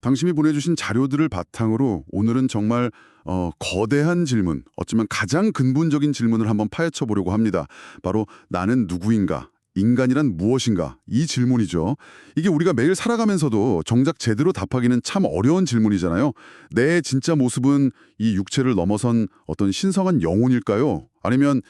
당신이 보내주신 자료들을 바탕으로 오늘은 정말 어, 거대한 질문, 어쩌면 가장 근본적인 질문을 한번 파헤쳐 보려고 합니다. 바로 나는 누구인가? 인간이란 무엇인가? 이 질문이죠. 이게 우리가 매일 살아가면서도 정작 제대로 답하기는 참 어려운 질문이잖아요. 내 진짜 모습은 이 육체를 넘어선 어떤 신성한 영혼일까요? 아니면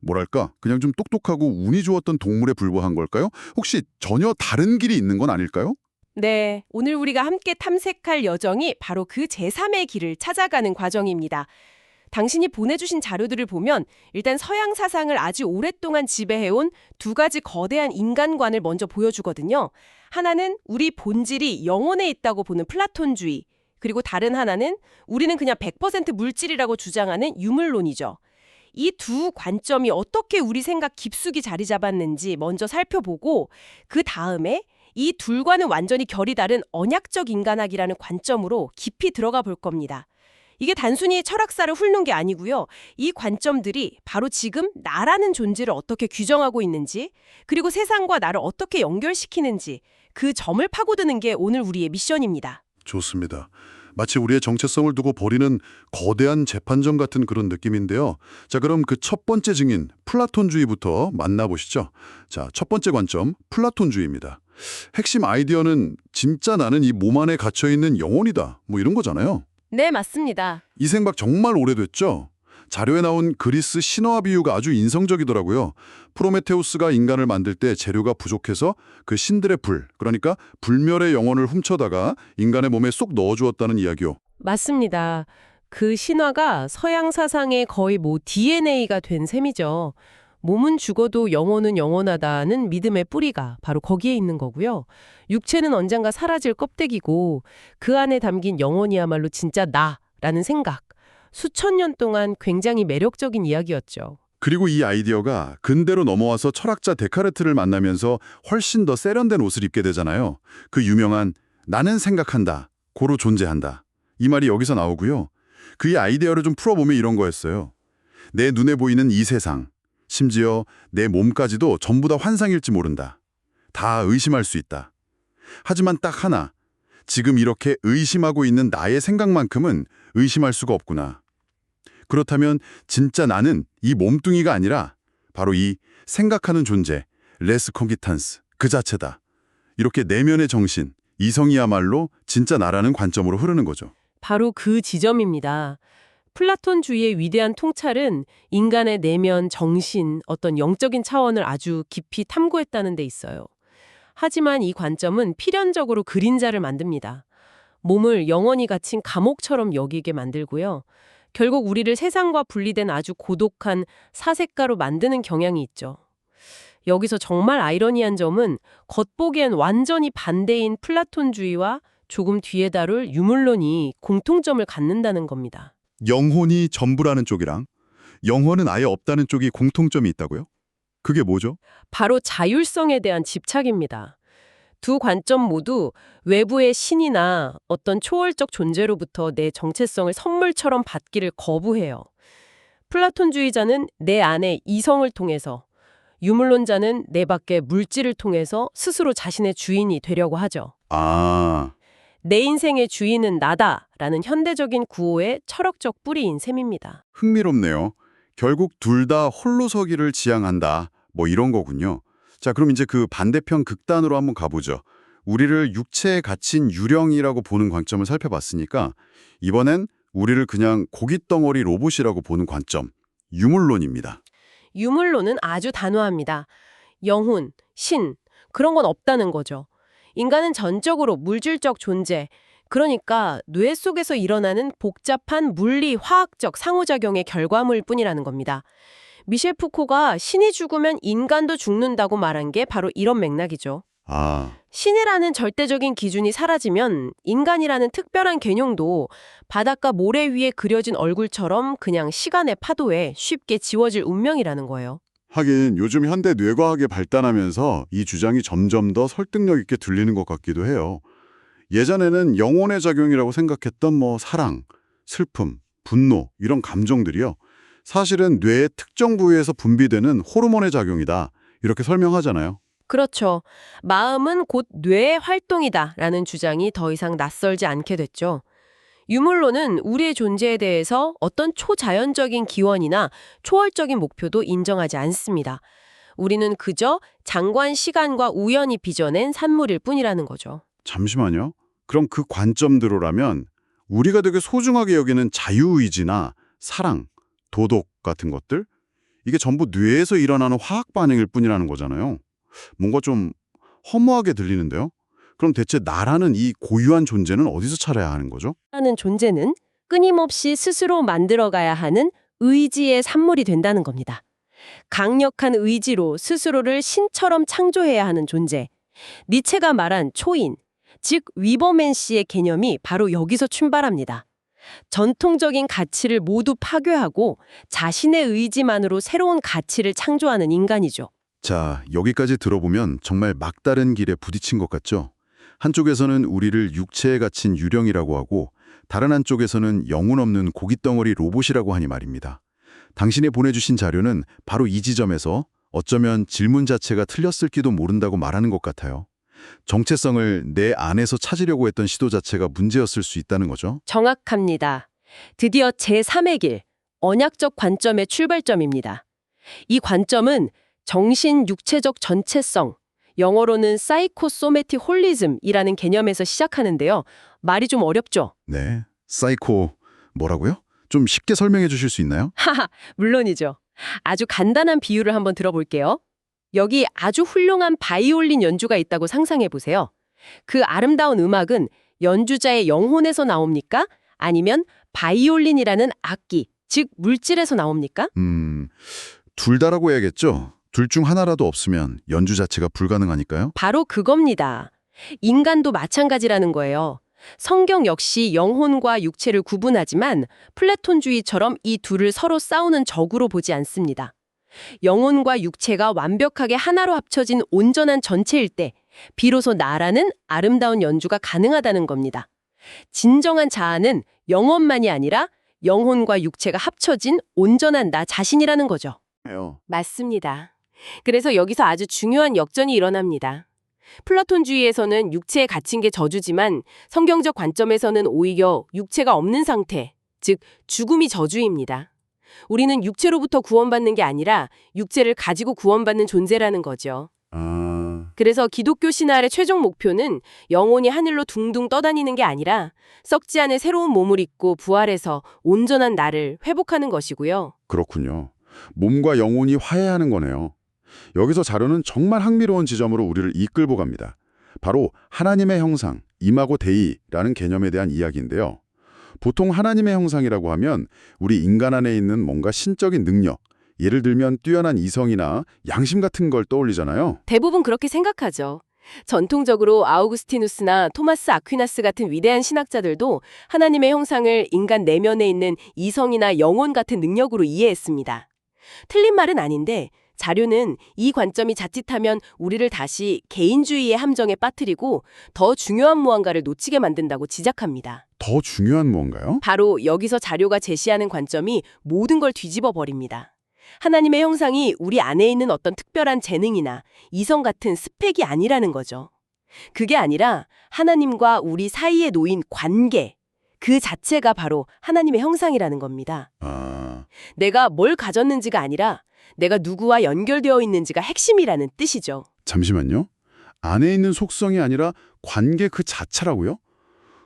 뭐랄까 그냥 좀 똑똑하고 운이 좋았던 동물에 불과한 걸까요? 혹시 전혀 다른 길이 있는 건 아닐까요? 네, 오늘 우리가 함께 탐색할 여정이 바로 그 제3의 길을 찾아가는 과정입니다. 당신이 보내주신 자료들을 보면 일단 서양 사상을 아주 오랫동안 지배해온 두 가지 거대한 인간관을 먼저 보여주거든요. 하나는 우리 본질이 영혼에 있다고 보는 플라톤주의, 그리고 다른 하나는 우리는 그냥 100% 물질이라고 주장하는 유물론이죠. 이 두 관점이 어떻게 우리 생각 깊숙이 자리 잡았는지 먼저 살펴보고 그 다음에 이 둘과는 완전히 결이 다른 언약적 인간학이라는 관점으로 깊이 들어가 볼 겁니다. 이게 단순히 철학사를 훑는 게 아니고요. 이 관점들이 바로 지금 나라는 존재를 어떻게 규정하고 있는지, 그리고 세상과 나를 어떻게 연결시키는지 그 점을 파고드는 게 오늘 우리의 미션입니다. 좋습니다. 마치 우리의 정체성을 두고 벌이는 거대한 재판정 같은 그런 느낌인데요. 자, 그럼 그 첫 번째 증인 플라톤주의부터 만나보시죠. 자, 첫 번째 관점 플라톤주의입니다. 핵심 아이디어는 진짜 나는 이 몸 안에 갇혀 있는 영혼이다. 뭐 이런 거잖아요. 네, 맞습니다. 이 생각 정말 오래됐죠. 자료에 나온 그리스 신화 비유가 아주 인성적이더라고요. 프로메테우스가 인간을 만들 때 재료가 부족해서 그 신들의 불, 그러니까 불멸의 영혼을 훔쳐다가 인간의 몸에 쏙 넣어주었다는 이야기요. 맞습니다. 그 신화가 서양 사상의 거의 뭐 DNA가 된 셈이죠. 몸은 죽어도 영혼은 영원하다는 믿음의 뿌리가 바로 거기에 있는 거고요. 육체는 언젠가 사라질 껍데기고 그 안에 담긴 영혼이야말로 진짜 나라는 생각. 수천 년 동안 굉장히 매력적인 이야기였죠. 그리고 이 아이디어가 근대로 넘어와서 철학자 데카르트를 만나면서 훨씬 더 세련된 옷을 입게 되잖아요. 그 유명한 나는 생각한다, 고로 존재한다. 이 말이 여기서 나오고요. 그의 아이디어를 좀 풀어보면 이런 거였어요. 내 눈에 보이는 이 세상, 심지어 내 몸까지도 전부 다 환상일지 모른다. 다 의심할 수 있다. 하지만 딱 하나, 지금 이렇게 의심하고 있는 나의 생각만큼은 의심할 수가 없구나. 그렇다면 진짜 나는 이 몸뚱이가 아니라 바로 이 생각하는 존재, 레스 콩기탄스, 그 자체다. 이렇게 내면의 정신, 이성이야말로 진짜 나라는 관점으로 흐르는 거죠. 바로 그 지점입니다. 플라톤주의의 위대한 통찰은 인간의 내면, 정신, 어떤 영적인 차원을 아주 깊이 탐구했다는 데 있어요. 하지만 이 관점은 필연적으로 그림자를 만듭니다. 몸을 영원히 갇힌 감옥처럼 여기게 만들고요. 결국 우리를 세상과 분리된 아주 고독한 사색가로 만드는 경향이 있죠. 여기서 정말 아이러니한 점은 겉보기엔 완전히 반대인 플라톤주의와 조금 뒤에 다룰 유물론이 공통점을 갖는다는 겁니다. 영혼이 전부라는 쪽이랑 영혼은 아예 없다는 쪽이 공통점이 있다고요? 그게 뭐죠? 바로 자율성에 대한 집착입니다. 두 관점 모두 외부의 신이나 어떤 초월적 존재로부터 내 정체성을 선물처럼 받기를 거부해요. 플라톤주의자는 내 안에 이성을 통해서, 유물론자는 내 밖의 물질을 통해서 스스로 자신의 주인이 되려고 하죠. 아, 내 인생의 주인은 나다라는 현대적인 구호의 철학적 뿌리인 셈입니다. 흥미롭네요. 결국 둘 다 홀로 서기를 지향한다. 뭐 이런 거군요. 자, 그럼 이제 그 반대편 극단으로 한번 가보죠. 우리를 육체에 갇힌 유령이라고 보는 관점을 살펴봤으니까 이번엔 우리를 그냥 고깃덩어리 로봇이라고 보는 관점, 유물론입니다. 유물론은 아주 단호합니다. 영혼, 신, 그런 건 없다는 거죠. 인간은 전적으로 물질적 존재, 그러니까 뇌 속에서 일어나는 복잡한 물리, 화학적 상호작용의 결과물 뿐이라는 겁니다. 미셸 푸코가 신이 죽으면 인간도 죽는다고 말한 게 바로 이런 맥락이죠. 아, 신이라는 절대적인 기준이 사라지면 인간이라는 특별한 개념도 바닷가 모래 위에 그려진 얼굴처럼 그냥 시간의 파도에 쉽게 지워질 운명이라는 거예요. 하긴 요즘 현대 뇌과학이 발달하면서 이 주장이 점점 더 설득력 있게 들리는 것 같기도 해요. 예전에는 영혼의 작용이라고 생각했던 뭐 사랑, 슬픔, 분노 이런 감정들이요. 사실은 뇌의 특정 부위에서 분비되는 호르몬의 작용이다. 이렇게 설명하잖아요. 그렇죠. 마음은 곧 뇌의 활동이다라는 주장이 더 이상 낯설지 않게 됐죠. 유물론은 우리의 존재에 대해서 어떤 초자연적인 기원이나 초월적인 목표도 인정하지 않습니다. 우리는 그저 장관 시간과 우연히 빚어낸 산물일 뿐이라는 거죠. 잠시만요. 그럼 그 관점대로라면 우리가 되게 소중하게 여기는 자유의지나 사랑, 도덕 같은 것들 이게 전부 뇌에서 일어나는 화학 반응일 뿐이라는 거잖아요. 뭔가 좀 허무하게 들리는데요. 그럼 대체 나라는 이 고유한 존재는 어디서 찾아야 하는 거죠? 하는 존재는 끊임없이 스스로 만들어가야 하는 의지의 산물이 된다는 겁니다. 강력한 의지로 스스로를 신처럼 창조해야 하는 존재. 니체가 말한 초인, 즉 위버맨 씨의 개념이 바로 여기서 출발합니다. 전통적인 가치를 모두 파괴하고 자신의 의지만으로 새로운 가치를 창조하는 인간이죠. 자, 여기까지 들어보면 정말 막다른 길에 부딪힌 것 같죠? 한쪽에서는 우리를 육체에 갇힌 유령이라고 하고 다른 한쪽에서는 영혼 없는 고깃덩어리 로봇이라고 하니 말입니다. 당신이 보내주신 자료는 바로 이 지점에서 어쩌면 질문 자체가 틀렸을지도 모른다고 말하는 것 같아요. 정체성을 내 안에서 찾으려고 했던 시도 자체가 문제였을 수 있다는 거죠. 정확합니다. 드디어 제3의 길, 언약적 관점의 출발점입니다. 이 관점은 정신 육체적 전체성, 영어로는 사이코소매틱 홀리즘이라는 개념에서 시작하는데요. 말이 좀 어렵죠? 네. 사이코 뭐라고요? 좀 쉽게 설명해 주실 수 있나요? 하하, 물론이죠. 아주 간단한 비유를 한번 들어볼게요. 여기 아주 훌륭한 바이올린 연주가 있다고 상상해 보세요. 그 아름다운 음악은 연주자의 영혼에서 나옵니까? 아니면 바이올린이라는 악기, 즉 물질에서 나옵니까? 음, 둘 다라고 해야겠죠? 둘 중 하나라도 없으면 연주 자체가 불가능하니까요. 바로 그겁니다. 인간도 마찬가지라는 거예요. 성경 역시 영혼과 육체를 구분하지만 플라톤주의처럼 이 둘을 서로 싸우는 적으로 보지 않습니다. 영혼과 육체가 완벽하게 하나로 합쳐진 온전한 전체일 때 비로소 나라는 아름다운 연주가 가능하다는 겁니다. 진정한 자아는 영혼만이 아니라 영혼과 육체가 합쳐진 온전한 나 자신이라는 거죠. 요 맞습니다. 그래서 여기서 아주 중요한 역전이 일어납니다. 플라톤주의에서는 육체에 갇힌 게 저주지만 성경적 관점에서는 오히려 육체가 없는 상태, 즉 죽음이 저주입니다. 우리는 육체로부터 구원받는 게 아니라 육체를 가지고 구원받는 존재라는 거죠. 아, 그래서 기독교 신화의 최종 목표는 영혼이 하늘로 둥둥 떠다니는 게 아니라 썩지 않은 새로운 몸을 입고 부활해서 온전한 나를 회복하는 것이고요. 그렇군요. 몸과 영혼이 화해하는 거네요. 여기서 자료는 정말 흥미로운 지점으로 우리를 이끌고 갑니다. 바로 하나님의 형상, 이마고 데이라는 개념에 대한 이야기인데요. 보통 하나님의 형상이라고 하면 우리 인간 안에 있는 뭔가 신적인 능력, 예를 들면 뛰어난 이성이나 양심 같은 걸 떠올리잖아요. 대부분 그렇게 생각하죠. 전통적으로 아우구스티누스나 토마스 아퀴나스 같은 위대한 신학자들도 하나님의 형상을 인간 내면에 있는 이성이나 영혼 같은 능력으로 이해했습니다. 틀린 말은 아닌데 자료는 이 관점이 자칫하면 우리를 다시 개인주의의 함정에 빠뜨리고 더 중요한 무언가를 놓치게 만든다고 지적합니다. 더 중요한 무언가요? 바로 여기서 자료가 제시하는 관점이 모든 걸 뒤집어 버립니다. 하나님의 형상이 우리 안에 있는 어떤 특별한 재능이나 이성 같은 스펙이 아니라는 거죠. 그게 아니라 하나님과 우리 사이에 놓인 관계, 그 자체가 바로 하나님의 형상이라는 겁니다. 아, 내가 뭘 가졌는지가 아니라 내가 누구와 연결되어 있는지가 핵심이라는 뜻이죠. 잠시만요. 안에 있는 속성이 아니라 관계 그 자체라고요?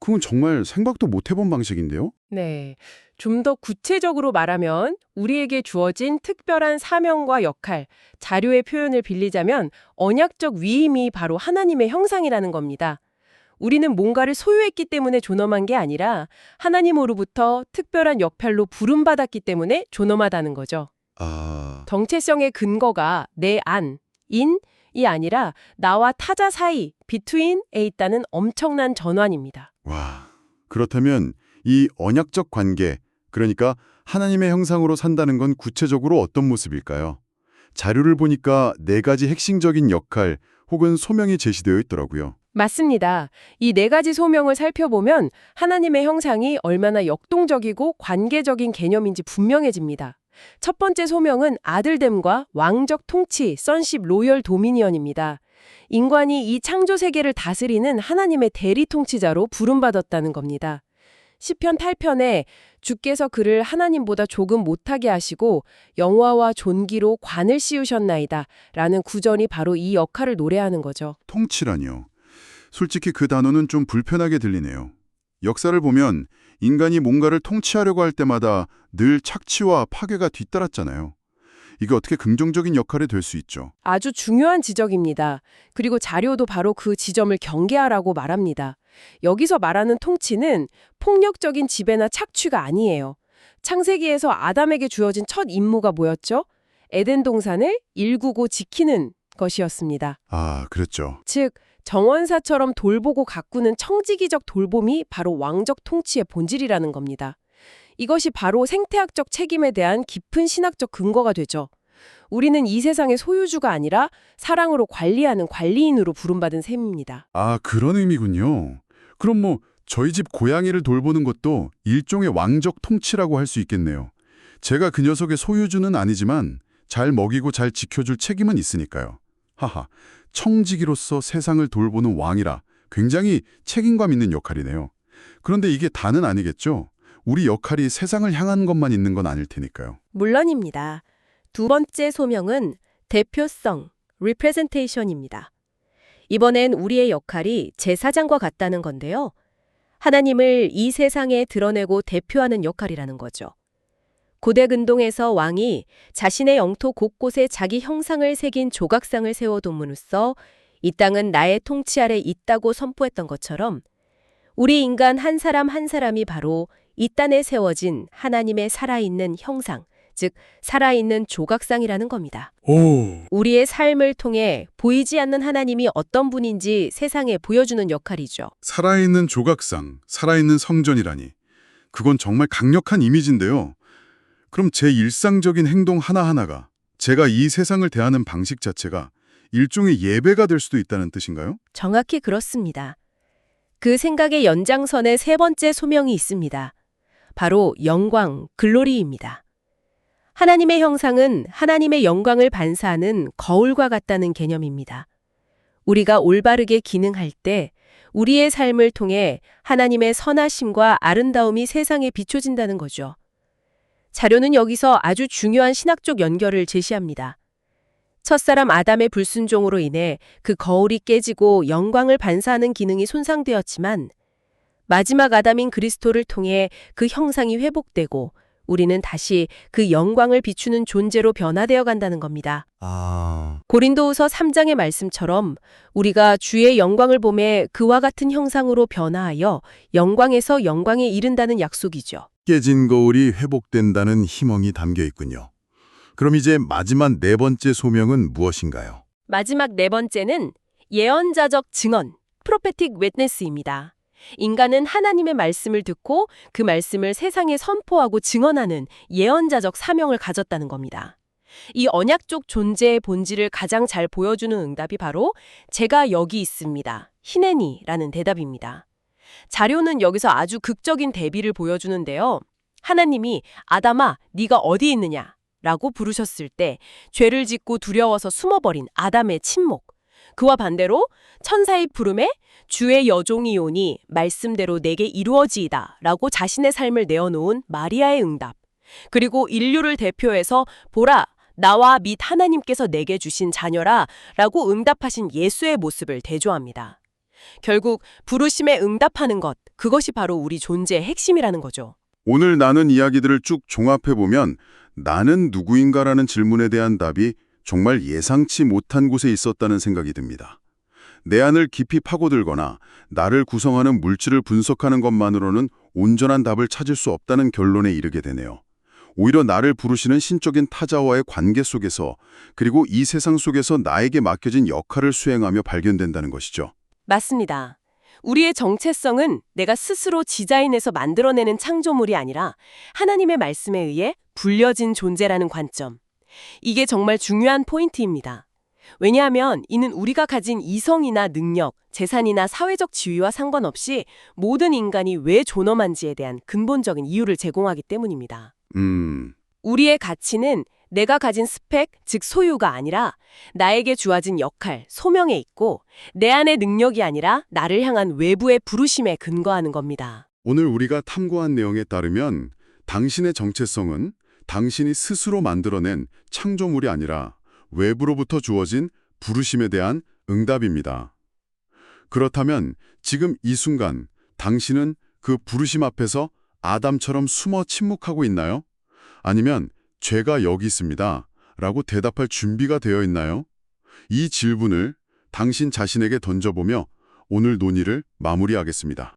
그건 정말 생각도 못 해본 방식인데요? 네. 좀 더 구체적으로 말하면 우리에게 주어진 특별한 사명과 역할, 자료의 표현을 빌리자면 언약적 위임이 바로 하나님의 형상이라는 겁니다. 우리는 뭔가를 소유했기 때문에 존엄한 게 아니라 하나님으로부터 특별한 역할로 부름받았기 때문에 존엄하다는 거죠. 아, 정체성의 근거가 내 안, 인 이 아니라 나와 타자 사이, 비트윈에 있다는 엄청난 전환입니다. 와. 그렇다면 이 언약적 관계, 그러니까 하나님의 형상으로 산다는 건 구체적으로 어떤 모습일까요? 자료를 보니까 네 가지 핵심적인 역할 혹은 소명이 제시되어 있더라고요. 맞습니다. 이 네 가지 소명을 살펴보면 하나님의 형상이 얼마나 역동적이고 관계적인 개념인지 분명해집니다. 첫 번째 소명은 아들됨과 왕적 통치, 선십 로열 도미니언입니다. 인간이 이 창조 세계를 다스리는 하나님의 대리 통치자로 부름받았다는 겁니다. 시편 8편에 주께서 그를 하나님보다 조금 못하게 하시고 영화와 존귀로 관을 씌우셨나이다 라는 구절이 바로 이 역할을 노래하는 거죠. 통치라니요. 솔직히 그 단어는 좀 불편하게 들리네요. 역사를 보면 인간이 뭔가를 통치하려고 할 때마다 늘 착취와 파괴가 뒤따랐잖아요. 이게 어떻게 긍정적인 역할이 될 수 있죠? 아주 중요한 지적입니다. 그리고 자료도 바로 그 지점을 경계하라고 말합니다. 여기서 말하는 통치는 폭력적인 지배나 착취가 아니에요. 창세기에서 아담에게 주어진 첫 임무가 뭐였죠? 에덴 동산을 일구고 지키는 것이었습니다. 아, 그랬죠. 즉, 정원사처럼 돌보고 가꾸는 청지기적 돌봄이 바로 왕적 통치의 본질이라는 겁니다. 이것이 바로 생태학적 책임에 대한 깊은 신학적 근거가 되죠. 우리는 이 세상의 소유주가 아니라 사랑으로 관리하는 관리인으로 부름받은 셈입니다. 아, 그런 의미군요. 그럼 뭐 저희 집 고양이를 돌보는 것도 일종의 왕적 통치라고 할 수 있겠네요. 제가 그 녀석의 소유주는 아니지만 잘 먹이고 잘 지켜줄 책임은 있으니까요. 하하, 청지기로서 세상을 돌보는 왕이라 굉장히 책임감 있는 역할이네요. 그런데 이게 다는 아니겠죠? 우리 역할이 세상을 향한 것만 있는 건 아닐 테니까요. 물론입니다. 두 번째 소명은 대표성, representation입니다. 이번엔 우리의 역할이 제사장과 같다는 건데요. 하나님을 이 세상에 드러내고 대표하는 역할이라는 거죠. 고대 근동에서 왕이 자신의 영토 곳곳에 자기 형상을 새긴 조각상을 세워둠으로써 이 땅은 나의 통치 아래 있다고 선포했던 것처럼 우리 인간 한 사람 한 사람이 바로 이 땅에 세워진 하나님의 살아있는 형상, 즉 살아있는 조각상이라는 겁니다. 오, 우리의 삶을 통해 보이지 않는 하나님이 어떤 분인지 세상에 보여주는 역할이죠. 살아있는 조각상, 살아있는 성전이라니. 그건 정말 강력한 이미지인데요. 그럼 제 일상적인 행동 하나하나가 제가 이 세상을 대하는 방식 자체가 일종의 예배가 될 수도 있다는 뜻인가요? 정확히 그렇습니다. 그 생각의 연장선에 세 번째 소명이 있습니다. 바로 영광, 글로리입니다. 하나님의 형상은 하나님의 영광을 반사하는 거울과 같다는 개념입니다. 우리가 올바르게 기능할 때 우리의 삶을 통해 하나님의 선하심과 아름다움이 세상에 비춰진다는 거죠. 자료는 여기서 아주 중요한 신학적 연결을 제시합니다. 첫사람 아담의 불순종으로 인해 그 거울이 깨지고 영광을 반사하는 기능이 손상되었지만 마지막 아담인 그리스도를 통해 그 형상이 회복되고 우리는 다시 그 영광을 비추는 존재로 변화되어 간다는 겁니다. 아, 고린도후서 3장의 말씀처럼 우리가 주의 영광을 보매 그와 같은 형상으로 변화하여 영광에서 영광에 이른다는 약속이죠. 깨진 거울이 회복된다는 희망이 담겨 있군요. 그럼 이제 마지막 네 번째 소명은 무엇인가요? 마지막 네 번째는 예언자적 증언, 프로페틱 웨트네스입니다. 인간은 하나님의 말씀을 듣고 그 말씀을 세상에 선포하고 증언하는 예언자적 사명을 가졌다는 겁니다. 이 언약적 존재의 본질을 가장 잘 보여주는 응답이 바로 제가 여기 있습니다. 히네니라는 대답입니다. 자료는 여기서 아주 극적인 대비를 보여주는데요. 하나님이 아담아, 네가 어디 있느냐? 라고 부르셨을 때 죄를 짓고 두려워서 숨어버린 아담의 침묵. 그와 반대로 천사의 부름에 주의 여종이 오니 말씀대로 내게 이루어지이다 라고 자신의 삶을 내어놓은 마리아의 응답. 그리고 인류를 대표해서 보라 나와 및 하나님께서 내게 주신 자녀라 라고 응답하신 예수의 모습을 대조합니다. 결국 부르심에 응답하는 것, 그것이 바로 우리 존재의 핵심이라는 거죠. 오늘 나눈 이야기들을 쭉 종합해보면 나는 누구인가라는 질문에 대한 답이 정말 예상치 못한 곳에 있었다는 생각이 듭니다. 내 안을 깊이 파고들거나 나를 구성하는 물질을 분석하는 것만으로는 온전한 답을 찾을 수 없다는 결론에 이르게 되네요. 오히려 나를 부르시는 신적인 타자와의 관계 속에서 그리고 이 세상 속에서 나에게 맡겨진 역할을 수행하며 발견된다는 것이죠. 맞습니다. 우리의 정체성은 내가 스스로 디자인해서 만들어내는 창조물이 아니라 하나님의 말씀에 의해 불려진 존재라는 관점. 이게 정말 중요한 포인트입니다. 왜냐하면 이는 우리가 가진 이성이나 능력, 재산이나 사회적 지위와 상관없이 모든 인간이 왜 존엄한지에 대한 근본적인 이유를 제공하기 때문입니다. 음, 우리의 가치는 내가 가진 스펙, 즉 소유가 아니라 나에게 주어진 역할, 소명에 있고 내 안의 능력이 아니라 나를 향한 외부의 부르심에 근거하는 겁니다. 오늘 우리가 탐구한 내용에 따르면 당신의 정체성은 당신이 스스로 만들어낸 창조물이 아니라 외부로부터 주어진 부르심에 대한 응답입니다. 그렇다면 지금 이 순간 당신은 그 부르심 앞에서 아담처럼 숨어 침묵하고 있나요? 아니면 죄가 여기 있습니다. 라고 대답할 준비가 되어 있나요? 이 질문을 당신 자신에게 던져보며 오늘 논의를 마무리하겠습니다.